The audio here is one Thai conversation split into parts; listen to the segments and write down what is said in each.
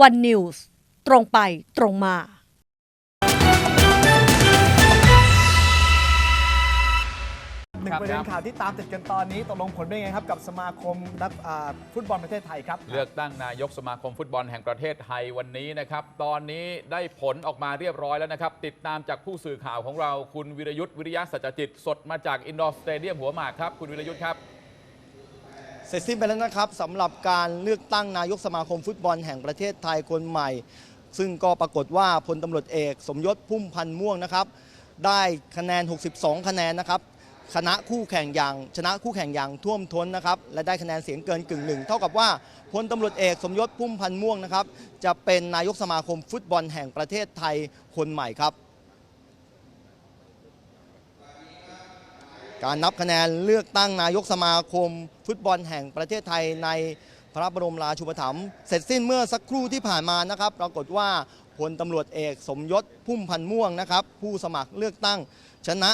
วันนิวส์ตรงไปตรงมาหนึ่งครับประเด็นครับข่าวที่ตามติดกันตอนนี้ตกลงผลเป็นยังไงครับ กับสมาคมนักอ่าฟุตบอลประเทศไทยครับ เลือกตั้งนายกสมาคมฟุตบอลแห่งประเทศไทยวันนี้นะครับ ตอนนี้ได้ผลออกมาเรียบร้อยแล้วนะครับ ติดตามจากผู้สื่อข่าวของเราคุณวิรยุทธ์วิริยะสัจจิต สดมาจากอินดอร์สเตเดียมหัวหมากครับ คุณวิรยุทธ์ครับ เสร็จสิ้นไปแล้วนะครับสำหรับการเลือกตั้งนายกสมาคมฟุตบอลแห่งประเทศไทยคนใหม่ ซึ่งก็ปรากฏว่าพลตำรวจเอก สมยศพุ่มพันธ์ม่วงนะครับ ได้คะแนน 62 คะแนนนะครับชนะคู่แข่งอย่างชนะคู่แข่งอย่างท่วมท้นนะครับ และได้คะแนนเสียงเกินกึ่งหนึ่งเท่ากับว่าพลตำรวจเอกสมยศพุ่มพันธ์ม่วงนะครับ จะเป็นนายกสมาคมฟุตบอลแห่งประเทศไทยคนใหม่ครับ การนับคะแนนเลือกตั้งนายกสมาคม ฟุตบอลแห่งประเทศไทยในพระบรมราชูปถัมภ์เสร็จสิ้นเมื่อสักครู่ที่ผ่านมานะครับปรากฏว่าพลตำรวจเอกสมยศพุ่มพันธ์ม่วงนะครับผู้สมัครเลือกตั้งชนะ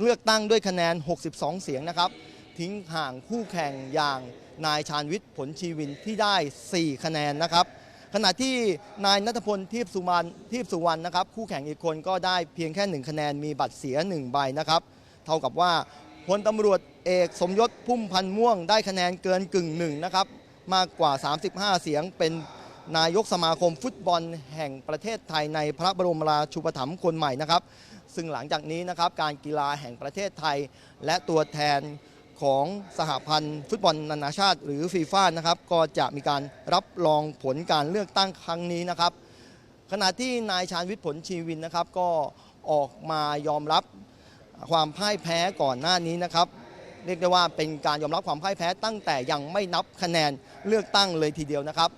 เลือกตั้งด้วยคะแนน 62 เสียงนะครับ ทิ้งห่างคู่แข่งอย่างนายชาญวิทย์ผลชีวินที่ได้ 4 คะแนนนะครับ ขณะที่นายนัทพลทีพสุวรรณทีพสุวรรณนะครับ คู่แข่งอีกคนก็ได้เพียงแค่ 1 คะแนนมีบัตรเสีย 1 ใบนะครับ เท่ากับว่าพลตำรวจเอกสมยศพุ่มพันธ์ม่วงได้คะแนนเกินกึ่งหนึ่งนะครับมากกว่า 35 เสียงเป็นนายกสมาคมฟุตบอลแห่งประเทศไทยในพระบรมราชูปถัมภ์คนใหม่นะครับ ซึ่งหลังจากนี้นะครับการกีฬาแห่งประเทศไทย และตัวแทนของสหพันธ์ฟุตบอลนานาชาติ หรือฟีฟ่านะครับก็จะมีการรับรองผลการเลือกตั้งครั้งนี้นะครับ ขณะที่นายชาญวิทย์ผลชีวินนะครับก็ออกมายอมรับ ความพ่ายแพ้ก่อนหน้านี้นะครับ เรียกได้ว่าเป็นการยอมรับความพ่ายแพ้ตั้งแต่ยังไม่นับคะแนนเลือกตั้งเลยทีเดียวนะครับ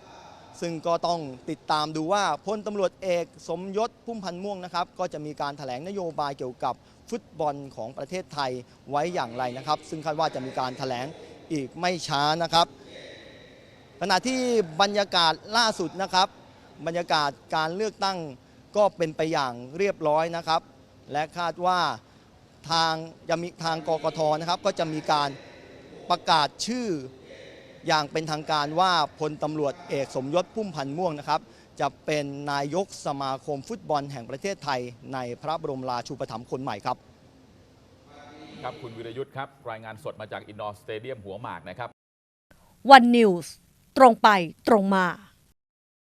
ซึ่งก็ต้องติดตามดูว่าพลตำรวจเอกสมยศพุ่มพันธ์ม่วงนะครับ ก็จะมีการถแถลงนโยบายเกี่ยวกับฟุตบอลของประเทศไทยไว้อย่างไรนะครับ ซึ่งคาดว่าจะมีการถแถลงอีกไม่ช้านะครับขณะที่บรรยากาศล่าสุดนะครับ บรรยากาศการเลือกตั้งก็เป็นไปอย่างเรียบร้อยนะครับ และคาดว่า ทางจะมีทางกกทนะครับ ก็จะมีการประกาศชื่ออย่างเป็นทางการว่าพลตำรวจเอกสมยศพุ่มพันธ์ม่วงนะครับ จะเป็นนายกสมาคมฟุตบอลแห่งประเทศไทย ในพระบรมราชูปถัมภ์คนใหม่ครับ ครับคุณวิรยุทธ์ครับ รายงานสดมาจากอินดอร์สเตเดียมหัวหมากนะครับ วันนิวส์ตรงไปตรงมา